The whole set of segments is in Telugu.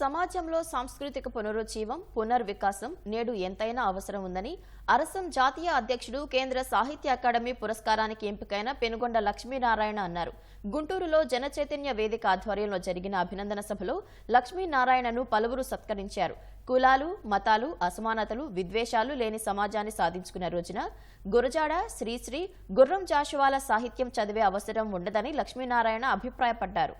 సమాజంలో సాంస్కృతిక పునరుజ్జీవం పునర్వికాసం నేడు ఎంతైనా అవసరం ఉందని అరసం జాతీయ అధ్యక్షుడు కేంద్ర సాహిత్య అకాడమీ పురస్కారానికి ఎంపికైన పెనుగొండ లక్ష్మీనారాయణ అన్నారు. గుంటూరులో జనచైతన్య వేదిక ఆధ్వర్యంలో జరిగిన అభినందన సభలో లక్ష్మీనారాయణను పలువురు సత్కరించారు. కులాలు మతాలు అసమానతలు విద్వేషాలు లేని సమాజాన్ని సాధించుకున్న రోజున గురజాడ శ్రీశ్రీ గుర్రం జాషువాల సాహిత్యం చదివే అవసరం ఉండదని లక్ష్మీనారాయణ అభిప్రాయపడ్డారు.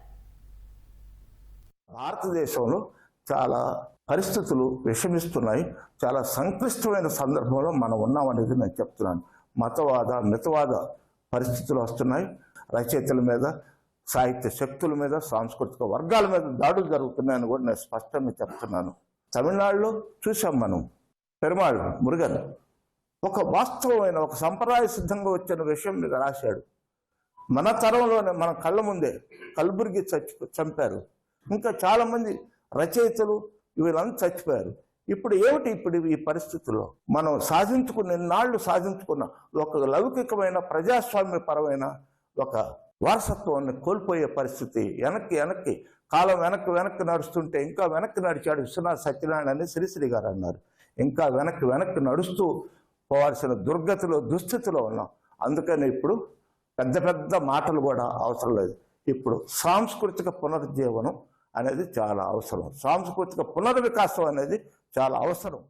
భారతదేశంలో చాలా పరిస్థితులు విషమిస్తున్నాయి. చాలా సంక్లిష్టమైన సందర్భంలో మనం ఉన్నామనేది నేను చెప్తున్నాను. మతవాద మితవాద పరిస్థితులు వస్తున్నాయి. రచయితల మీద సాహిత్య శక్తుల మీద సాంస్కృతిక వర్గాల మీద దాడులు జరుగుతున్నాయని కూడా నేను స్పష్టంగా చెప్తున్నాను. తమిళనాడులో చూసాం మనం. పెరుమాళ్ మురుగన్ ఒక వాస్తవమైన ఒక సంప్రదాయ సిద్ధంగా వచ్చిన విషయం మీద రాశాడు మన తరంలోనే మన కళ్ళ ముందే కల్బుర్గి చచ్చి చంపారు. ఇంకా చాలామంది రచయితలు వీళ్ళంతా చచ్చిపోయారు. ఇప్పుడు ఏమిటి ఇప్పుడు ఈ పరిస్థితుల్లో? మనం సాధించుకున్న నాళ్ళు సాధించుకున్న ఒక లౌకికమైన ప్రజాస్వామ్యపరమైన ఒక వారసత్వాన్ని కోల్పోయే పరిస్థితి వెనక్కి వెనక్కి కాలం వెనక్కి వెనక్కి నడుస్తుంటే ఇంకా వెనక్కి నడిచాడు విశ్వనాథ్ సత్యనారాయణ అని శ్రీశ్రీ గారు అన్నారు. ఇంకా వెనక్కి వెనక్కి నడుస్తూ పోవాల్సిన దుర్గతిలో దుస్థితిలో ఉన్నాం. అందుకని ఇప్పుడు పెద్ద పెద్ద మాటలు కూడా అవసరం లేదు. ఇప్పుడు సాంస్కృతిక పునరుజ్జీవనం అనేది చాలా అవసరం. సాంస్కృతిక పునర్వికాసం అనేది చాలా అవసరం.